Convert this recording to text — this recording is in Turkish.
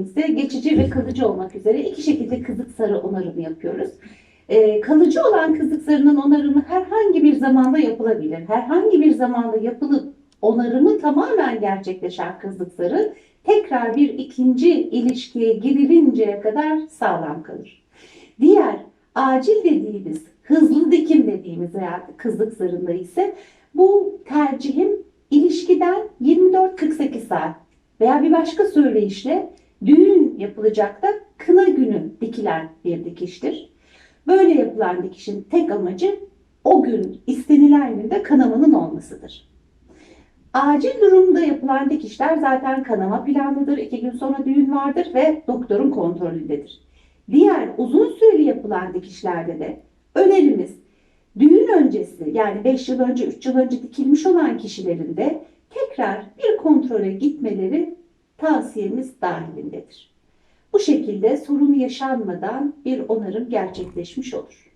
kliniğimizde geçici ve kalıcı olmak üzere iki şekilde kızık sarı onarımı yapıyoruz. Ee, kalıcı olan kızık sarının onarımı herhangi bir zamanda yapılabilir. Herhangi bir zamanda yapılıp onarımı tamamen gerçekleşen kızık sarı tekrar bir ikinci ilişkiye girilinceye kadar sağlam kalır. Diğer acil dediğimiz, hızlı dikim dediğimiz veya kızlık zarında ise bu tercihim ilişkiden 24-48 saat veya bir başka söyleyişle düğün yapılacak da kına günü dikilen bir dikiştir. Böyle yapılan dikişin tek amacı o gün istenilen günde kanamanın olmasıdır. Acil durumda yapılan dikişler zaten kanama planlıdır. iki gün sonra düğün vardır ve doktorun kontrolündedir. Diğer uzun süreli yapılan dikişlerde de önerimiz düğün öncesi yani 5 yıl önce 3 yıl önce dikilmiş olan kişilerin de tekrar bir kontrole gitmeleri tavsiyemiz dahilindedir. Bu şekilde sorun yaşanmadan bir onarım gerçekleşmiş olur.